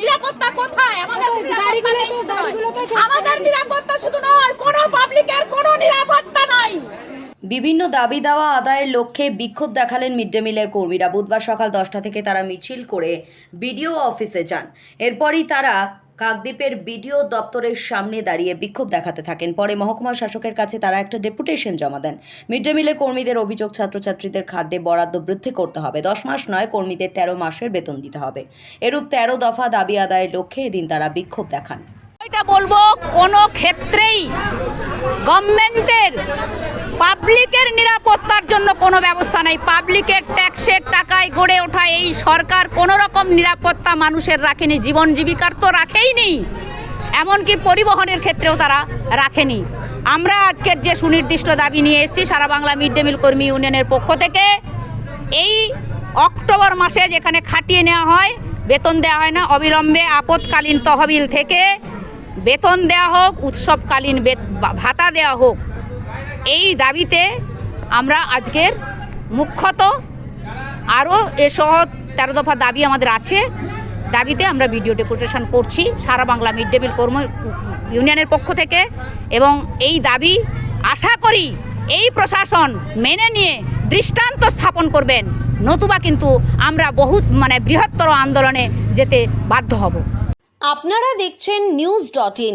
নিরাপত্তা কোথায়? আমাদের আমাদের নিরাপত্তা শুধু নয় কোনো পাবলিকের কোনো নিরাপত্তা নাই। বিভিন্ন দাবি দেওয়া আদায়ের লক্ষ্যে বিক্ষোভ দেখালেন মিড ডে মিলের কর্মীরা। বুধবার সকাল দশটা থেকে তারা মিছিল করে বিডিও অফিসে যান। এরপরই তারা কাকদ্বীপের বিডিও দপ্তরের সামনে দাঁড়িয়ে বিক্ষোভ দেখাতে থাকেন। পরে মহকুমা শাসকের কাছে তারা একটা ডেপুটেশন জমা দেন। মিড ডে মিলের কর্মীদের অভিযোগ, ছাত্রছাত্রীদের খাদ্যে বরাদ্দ বৃদ্ধি করতে হবে। দশ মাস নয়, কর্মীদের তেরো মাসের বেতন দিতে হবে। এরূপ তেরো দফা দাবি আদায়ের লক্ষ্যে এদিন তারা বিক্ষোভ দেখান। এটা বলব, কোনো ক্ষেত্রেই গভর্নমেন্টের পাবলিকের জন্য কোনো ব্যবস্থা নাই। পাবলিকের ট্যাক্সের টাকায় গড়ে ওঠা এই সরকার কোনো রকম নিরাপত্তা মানুষের রাখেনি, জীবন জীবিকার তো রাখেইনি। এমনকি পরিবহনের ক্ষেত্রেও তারা রাখেনি। আমরা আজকের যে সুনির্দিষ্ট দাবি নিয়ে এসেছি, সারা বাংলা মিড ডে মিল কর্মী ইউনিয়নের পক্ষ থেকে, এই অক্টোবর মাসে যেখানে খাটিয়ে নেওয়া হয়, বেতন দেওয়া হয় না, অবিলম্বে আপৎকালীন তহবিল থেকে বেতন দেওয়া হোক, উৎসবকালীন ভাতা দেওয়া হোক, এই দাবিতে আমরা আজকের মুখ্যত আরও এসহ তেরো দফা দাবি আমাদের আছে। দাবিতে আমরা ভিডিও ডেপুটেশন করছি, সারা বাংলা মিড ডে মিল কর্ম ইউনিয়নের পক্ষ থেকে এবং এই দাবি আশা করি এই প্রশাসন মেনে নিয়ে দৃষ্টান্ত স্থাপন করবেন। নতুবা কিন্তু আমরা বহুত মানে বৃহত্তর আন্দোলনে যেতে বাধ্য হব। আপনারা দেখছেন নিউজ ডট ইন